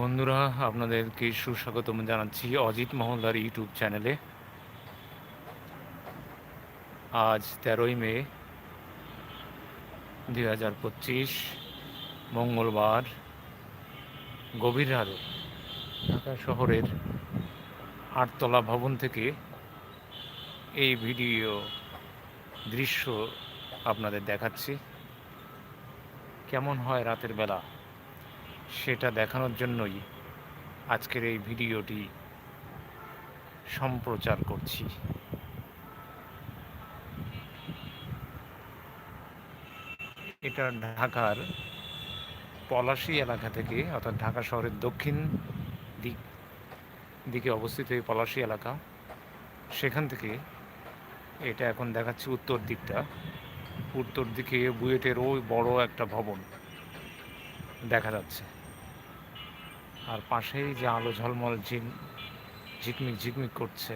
বন্ধুরা, আপনাদেরকে সুস্বাগতম জানাচ্ছি অজিত মহলদার ইউটিউব চ্যানেলে। আজ তেরোই মে, দুই হাজার পঁচিশ, মঙ্গলবার, গভীর রাতে ঢাকা শহরের আটতলা ভবন থেকে এই ভিডিও দৃশ্য আপনাদের দেখাচ্ছি। কেমন হয় রাতের বেলা? সেটা দেখানোর জন্যই আজকের এই ভিডিওটি সম্প্রচার করছি। এটা ঢাকার পলাশী এলাকা থেকে, অর্থাৎ ঢাকা শহরের দক্ষিণ দিক, দিকে অবস্থিত এই পলাশী এলাকা। সেখান থেকে এটা এখন দেখাচ্ছি উত্তর দিকটা। উত্তর দিকে বুয়েটের ওই বড় একটা ভবন দেখা যাচ্ছে। পাশেই যে আলো ঝলমল ঝিম, ঝিকমিক ঝিকমিক করছে,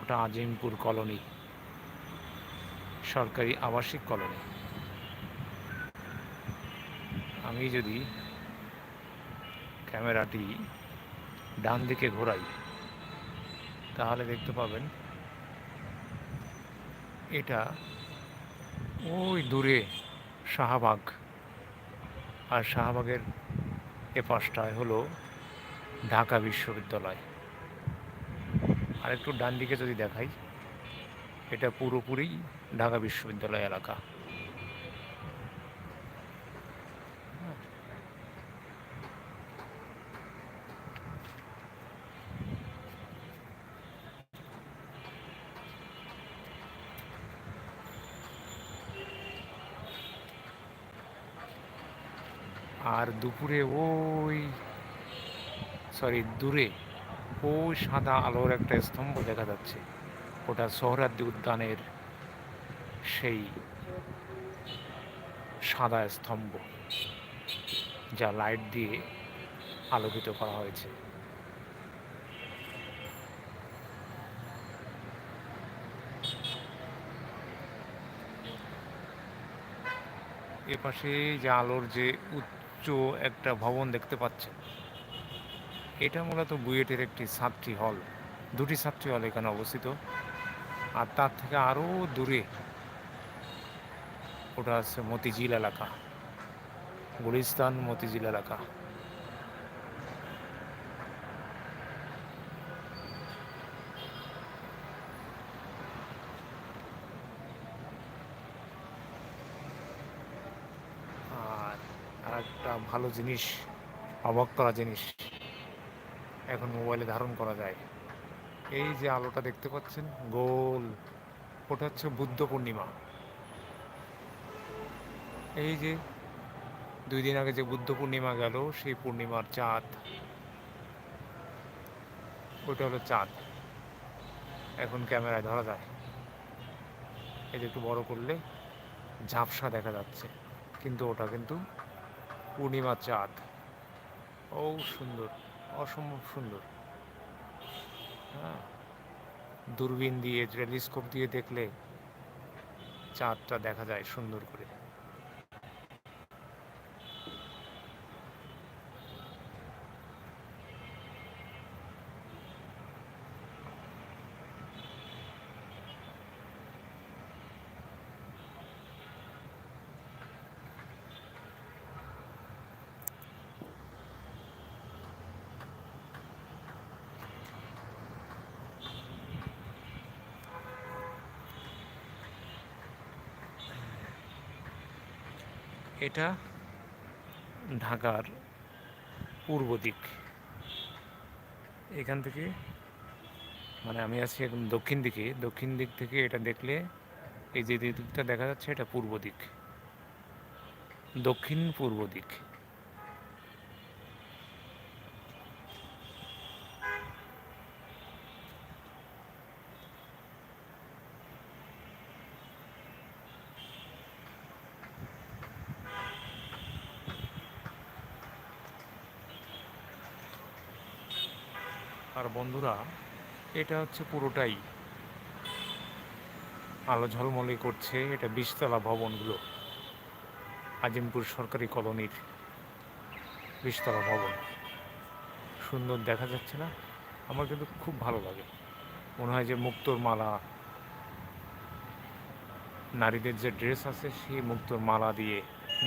ওটা আজিমপুর কলোনি, সরকারি আবাসিক কলোনি। আমি যদি ক্যামেরাটি ডান দিকে ঘোরাই, তাহলে দেখতে পাবেন এটা ওই দূরে শাহবাগ, আর শাহবাগের এ পাশটায় হলো ঢাকা বিশ্ববিদ্যালয়। আর একটু ডান দিকে যদি দেখাই, এটা পুরোপুরি ঢাকা বিশ্ববিদ্যালয় এলাকা। আর দুপুরে ওই সরি দূরে ওই সাদা আলোর একটা স্তম্ভ দেখা যাচ্ছে। ওটা সোহরাদ্দি উদ্যানের সেই সাদা স্তম্ভ, যা লাইট দিয়ে আলোকিত করা হয়েছে। এপাশে যে আলোর যে উচ্চ একটা ভবন দেখতে পাচ্ছেন এটা মূলত বুয়েটের একটি ছাত্রী হল। দুটি ছাত্রী হল এখানে অবস্থিত। আর তার থেকে আরও দূরে ওটা আছে মতিঝিল এলাকা। গুলিস্তান মতিঝিল এলাকা আর আর একটা ভালো জিনিস, অবাক করা জিনিস এখন মোবাইলে ধারণ করা যায়। এই যে আলোটা দেখতে পাচ্ছেন, গোল। ওটা হচ্ছে বুদ্ধ পূর্ণিমা। এই যে দুই দিন আগে যে বুদ্ধ পূর্ণিমা গেল, সেই পূর্ণিমার চাঁদ। ওটা হলো চাঁদ। এখন ক্যামেরায় ধরা যায়। যে একটু বড় করলে ঝাপসা দেখা যাচ্ছে। কিন্তু ওটা কিন্তু পূর্ণিমার চাঁদ। ও সুন্দর, অসম্ভব সুন্দর। হ্যাঁ দূরবীন দিয়ে, টেলিস্কোপ দিয়ে দেখলে চাঁদটা দেখা যায় সুন্দর করে। এটা ঢাকার পূর্ব দিক। এখান থেকে মানে আমি আছি একদম দক্ষিণ দিকে। দক্ষিণ দিক থেকে এটা দেখলে, এই যে দিকটা দেখা যাচ্ছে, এটা পূর্ব দিক। দক্ষিণ পূর্ব দিক। আর বন্ধুরা, এটা হচ্ছে পুরোটাই। আলো ঝলমলে করছে এটা বিশতলা ভবনগুলো, আজিমপুর সরকারি কলোনির বিশতলা ভবন। সুন্দর দেখা যাচ্ছে না? আমার কিন্তু খুব ভালো লাগে। মনে হয় যে মুক্তোর মালা, নারীদের যে ড্রেস আছে, সেই মুক্তোর মালা দিয়ে,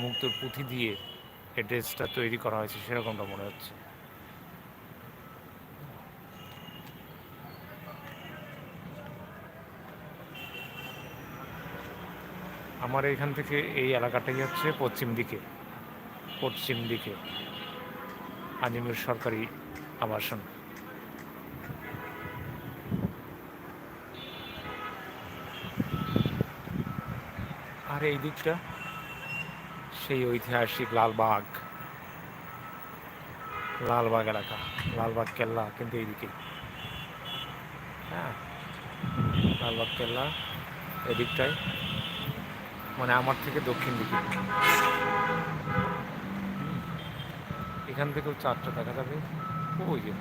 মুক্তোর পুঁথি দিয়ে, এই ড্রেসটা তৈরি করা হয়েছে, সেরকমটা মনে হচ্ছে। আমার এখান থেকে এই এলাকাটাই হচ্ছে পশ্চিম দিকে পশ্চিম দিকে। আজিমের সরকারি আবাসন। আর এই দিকটা, সেই ঐতিহাসিক লালবাগ। লালবাগ এলাকা, লালবাগ কেল্লা কিন্তু এইদিকে হ্যাঁ লালবাগ কেল্লা এদিকটায়। মানে আমার থেকে দক্ষিণ দিকে। এখান থেকেও চাঁদটা দেখা যাবে। ওই যে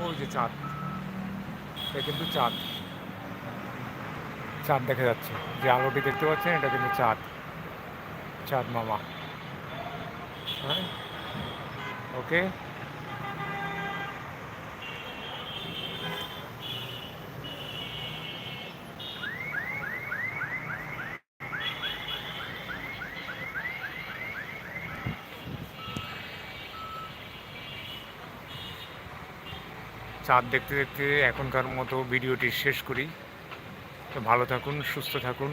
ওই যে চাঁদ। এটা কিন্তু চাঁদ। চাঁদ দেখা যাচ্ছে। যে আলোটি দেখতে পাচ্ছেন, এটা কিন্তু চাঁদ। চাঁদ মামা। হ্যাঁ? ওকে? চাঁদ দেখতে দেখতে এখনকার মতো ভিডিওটি শেষ করি। তো ভালো থাকুন সুস্থ থাকুন।